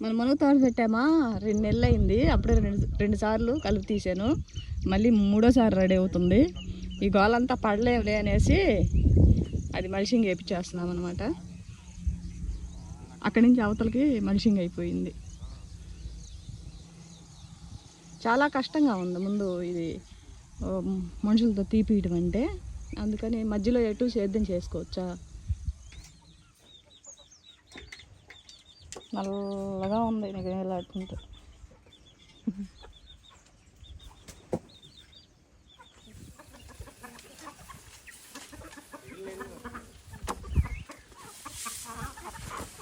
మన మునగ తోట పెట్టామా? రెండు నెలలు అయింది అప్పుడే రెండు రెండు సార్లు కలుపు తీసాను మళ్ళీ మూడోసారి రెడీ అవుతుంది. ఈ గోలంతా పడలేవులే అనేసి అది మల్షింగ్ వేపించేస్తున్నాం అనమాట అక్కడి నుంచి అవతలకి మల్షింగ్ అయిపోయింది. చాలా కష్టంగా ఉంది ముందు ఇది మనుషులతో తీపియటం అంటే. అందుకని మధ్యలో ఎటు సేద్యం చేసుకోవచ్చా? నల్లగా ఉంది నీకు నీళ్ళాడుతుంటే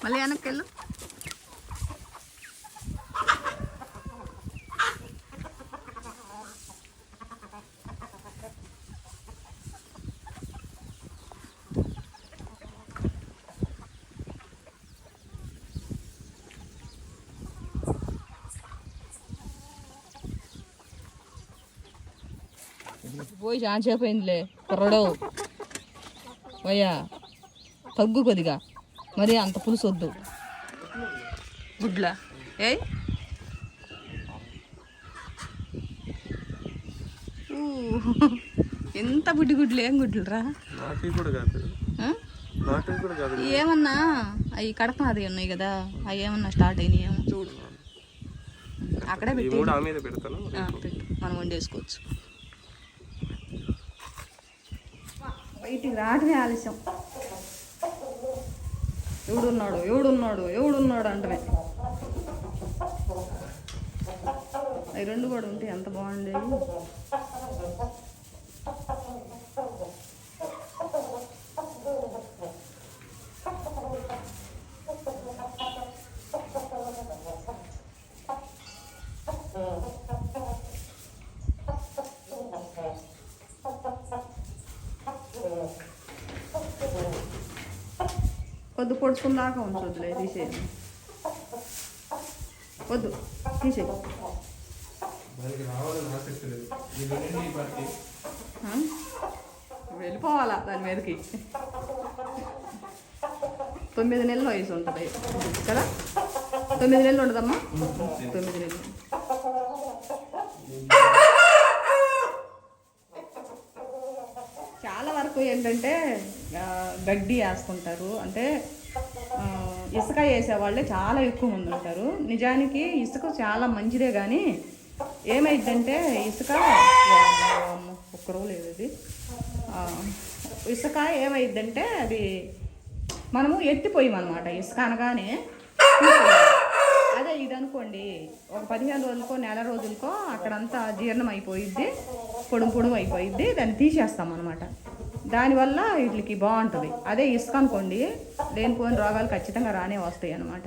మళ్ళీ వెనక్కి వెళ్ళు. పోయి చాలా సేపు అయిందిలే కుర్రడు పోయా తగ్గు కొద్దిగా. మరి అంత పులుసు వద్దు. గుడ్ల? ఏయ్. ఊ, ఎంత బుడ్డి గుడ్లు ఏం గుడ్లు రా నాటి కూడా కాదు. నాటి కూడా కాదు. ఏమన్నా? అవి కడప అది ఉన్నాయి కదా. అవి ఏమన్నా స్టార్ట్ అయినాయేమో. చూడు. అక్కడే పెట్టు. మనం వండేసుకోవచ్చు. బయటికి రావటమే ఆలస్యం. ఎవడున్నాడు ఎవడున్నాడు ఎవడున్నాడు అంటమే. అవి రెండు కూడా ఉంటే ఎంత బాగుండేది వద్దు పొడుచుకుందాకా ఉంచొద్దులే తీసేయండి వద్దు ఆ? వెళ్ళిపోవాలా దాని మీదకి? తొమ్మిది నెలలు వయసు ఉంటుంది. కదా? తొమ్మిది నెలలు ఉండదమ్మా తొమ్మిది నెలలు చాలా వరకు ఏంటంటే గడ్డి వేసుకుంటారు. అంటే ఇసుక వేసే వాళ్ళే చాలా ఎక్కువ మంది ఉంటారు. నిజానికి ఇసుక చాలా మంచిదే కానీ ఏమైందంటే ఇసుక ఒక్క రోజు లేదు అది ఇసుక ఏమైందంటే అది మనము ఎత్తిపోయామన్నమాట. ఇసుక అనగానే అదే ఇది అనుకోండి ఒక పదిహేను రోజులకో నెల రోజులకో అక్కడంతా జీర్ణం అయిపోయిద్ది పొడుము పొడుము అయిపోయిద్ది దాన్ని తీసేస్తాం అనమాట దానివల్ల వీటికి బాగుంటుంది. అదే ఇసుక అనుకోండి లేనిపోయిన రోగాలు ఖచ్చితంగా రానే వస్తాయి అన్నమాట.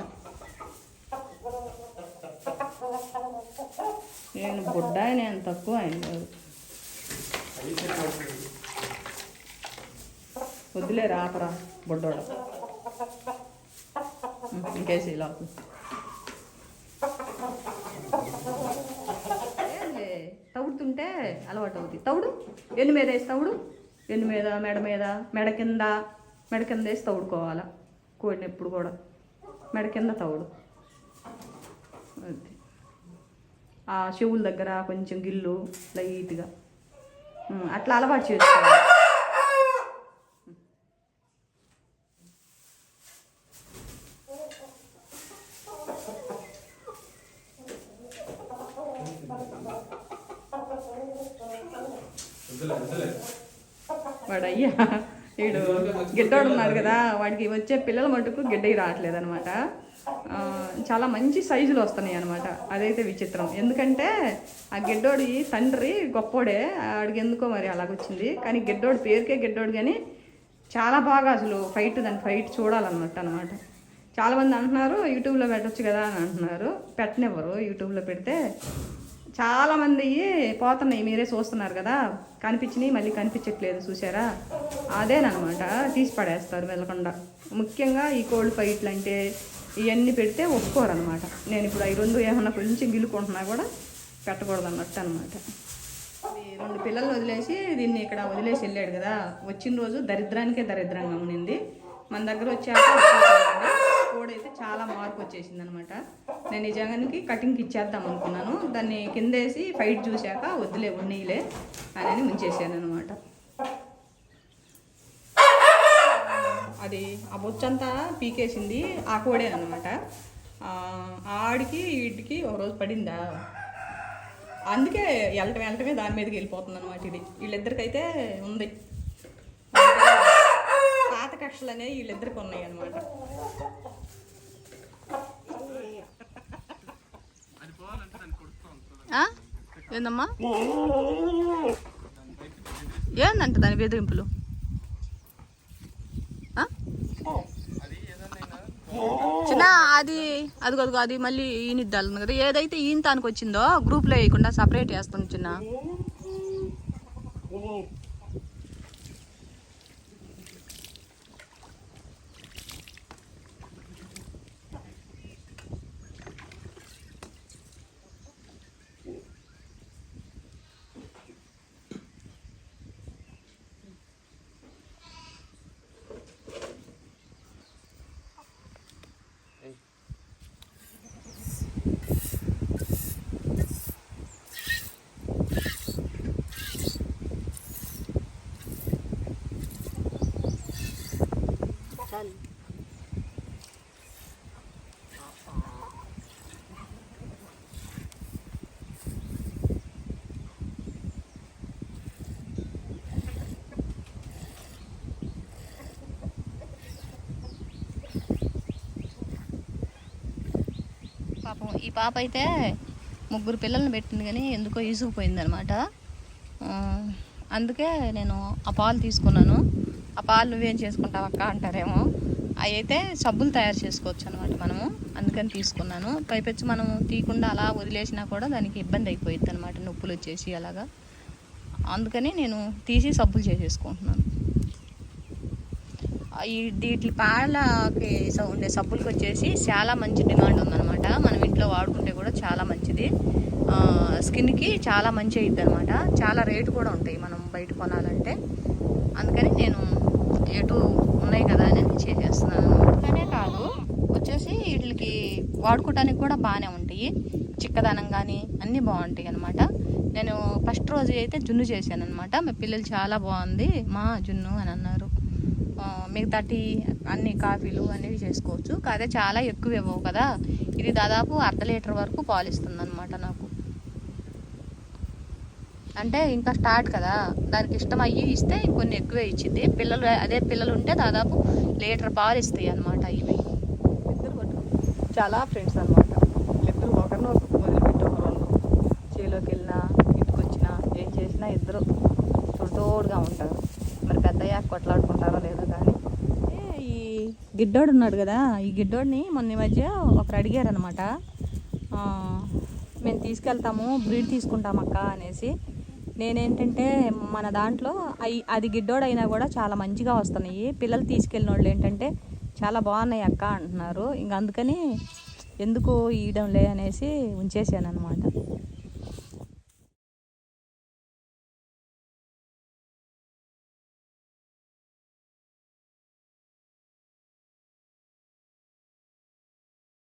నేను బుడ్డ నేను తక్కువ ఆయన వద్దులే రాపరా బుడ్డోడు. ఇంకేసి లోపు తవుడుతుంటే అలవాటు అవుతుంది తవుడు? ఎన్ని మీద వేసి తవుడు? వెన్ను మీద మెడ మీద మెడ కింద మెడ కింద వేసి తవుడుకోవాలా. కోడిని ఎప్పుడు కూడా. మెడ కింద తవుడు. అది ఆ చెవుల దగ్గర కొంచెం గిల్లు లైట్గా. అట్లా అలవాటు చేసుకోవాలి వద్దులే వద్దులే వాడు అయ్యా వీడు గిడ్డోడు ఉన్నాడు కదా వాడికి వచ్చే పిల్లల మటుకు గిడ్డకి రావట్లేదు అనమాట చాలా మంచి సైజులు వస్తున్నాయి అనమాట అదైతే విచిత్రం. ఎందుకంటే ఆ గిడ్డోడి తండ్రి గొప్పోడే ఆడికి ఎందుకో మరి అలాగొచ్చింది కానీ గిడ్డోడి పేరుకే గిడ్డోడు కానీ చాలా బాగా అసలు ఫైట్ దాని ఫైట్ చూడాలన్నమాట అనమాట చాలామంది అంటున్నారు యూట్యూబ్లో పెట్టచ్చు కదా అని అంటున్నారు. పెట్టనివ్వరు యూట్యూబ్లో పెడితే చాలామంది పోతున్నాయి మీరే చూస్తున్నారు కదా. కనిపించినాయి మళ్ళీ కనిపించట్లేదు చూసారా అదేనమాట తీసి పడేస్తారు వెళ్ళకుండా. ముఖ్యంగా ఈ కోల్డ్ ఫైట్లు అంటే ఇవన్నీ పెడితే ఒప్పుకోరు అనమాట నేను ఇప్పుడు అవి రెండు ఏమన్నా కొంచెం గిల్లుకుంటున్నా కూడా పెట్టకూడదు అన్నట్టు అనమాట రెండు పిల్లలు వదిలేసి దీన్ని ఇక్కడ వదిలేసి వెళ్ళాడు కదా. వచ్చిన రోజు దరిద్రానికే దరిద్రంగా ఉన్నింది. మన దగ్గర వచ్చాక వచ్చేసాడండి. కోడ్ అయితే చాలా మార్పు వచ్చేసింది అనమాట నేను నిజంగానికి కటింగ్కి ఇచ్చేద్దాం అనుకున్నాను. దాన్ని కిందేసి ఫైట్ చూశాక వద్దులే ఉన్నీలే అని ముంచేసాను అనమాట అది ఆ బొచ్చంతా పీకేసింది ఆ కోడే అనమాట. ఆడికి వీటికి ఒక రోజు పడిందా? అందుకే వెళ్ళటం వెళ్ళటమే దాని మీదకి వెళ్ళిపోతుంది అనమాట ఇది. వీళ్ళిద్దరికైతే ఉంది. పాత కక్షలు అనేవి వీళ్ళిద్దరికి ఉన్నాయి అనమాట అది పోవాలంటే దాన్ని కొడుతూ ఉంటుంది ఏందమ్మా? ఏందంట దాని బెదిరింపులు? చిన్న అది అదిగో అదిగో అది మళ్ళీ ఈనిద్దాలి కదా. ఏదైతే ఈయనతానికి వచ్చిందో గ్రూప్లో వేయకుండా సపరేట్ వేస్తాను చిన్న. పాపం ఈ పాప అయితే ముగ్గురు పిల్లల్ని పెట్టింది కానీ ఎందుకో ఇసుకుపోయింది అనమాట అందుకే నేను ఆ పాలు తీసుకున్నాను. ఆ పాలు నువ్వేం చేసుకుంటావు అక్క అంటారేమో. అవి అయితే సబ్బులు తయారు చేసుకోవచ్చు అనమాట మనము. అందుకని తీసుకున్నాను. పైపెచ్చి మనం తీయకుండా అలా వదిలేసినా కూడా దానికి ఇబ్బంది అయిపోయింది అనమాట నొప్పులు వచ్చేసి అలాగా. అందుకని నేను తీసి సబ్బులు చేసేసుకుంటున్నాను. ఈ వీటి పాలకి ఉండే సబ్బులకి వచ్చేసి చాలా మంచి డిమాండ్ ఉందన్నమాట. మనం ఇంట్లో వాడుకుంటే కూడా చాలా మంచిది. స్కిన్కి చాలా మంచి అవుతుంది అనమాట చాలా రేటు కూడా ఉంటాయి మనం బయట కొనాలంటే. అందుకని నేను ఎటు ఉన్నాయి కదా అని చేసేస్తున్నాను అనే కాదు వచ్చేసి వీటికి వాడుకోవడానికి కూడా బాగానే ఉంటాయి. చిక్కదనం కానీ అన్నీ బాగుంటాయి అనమాట నేను ఫస్ట్ రోజు అయితే జున్ను చేశాను అనమాట మా పిల్లలు చాలా బాగుంది. మా జున్ను అని అన్నారు. మిగతా టీ అన్ని కాఫీలు అనేవి చేసుకోవచ్చు. కాదే చాలా ఎక్కువ ఇవ్వవు కదా. ఇది దాదాపు అర్ధ లీటర్ వరకు పాలు ఇస్తుంది అనమాట నాకు. అంటే ఇంకా స్టార్ట్ కదా. దానికి ఇష్టం అయ్యి ఇస్తే ఇంకొన్ని ఎక్కువే ఇచ్చింది పిల్లలు అదే పిల్లలు ఉంటే దాదాపు లీటర్ పాలు ఇస్తాయి అనమాట ఇవి చాలా ఫ్రెండ్స్ అనమాట ఇద్దరు ఒకరిని వదిలిపెట్టి ఒకరు చేలోకి వెళ్ళినా ఇంటికి వచ్చినా ఏం చేసినా ఇద్దరు తోడుగా ఉంటారు. పెద్దయ్యాక కొట్లాడుకుంటారో లేదో కానీ. ఏ, ఈ గిడ్డోడు ఉన్నాడు కదా ఈ గిడ్డోడిని మొన్న ఈ మధ్య ఒకరు అడిగారనమాట మేము తీసుకెళ్తాము బ్రీడ్ తీసుకుంటాం అక్క అనేసి. నేనేంటంటే మన దాంట్లో అయి అది గిడ్డోడైనా కూడా చాలా మంచిగా వస్తున్నాయి. పిల్లలు తీసుకెళ్ళిన వాళ్ళు ఏంటంటే చాలా బాగున్నాయి అక్క అంటున్నారు. ఇంక అందుకని ఎందుకు ఇయడంలే అనేసి ఉంచేసాను అనమాట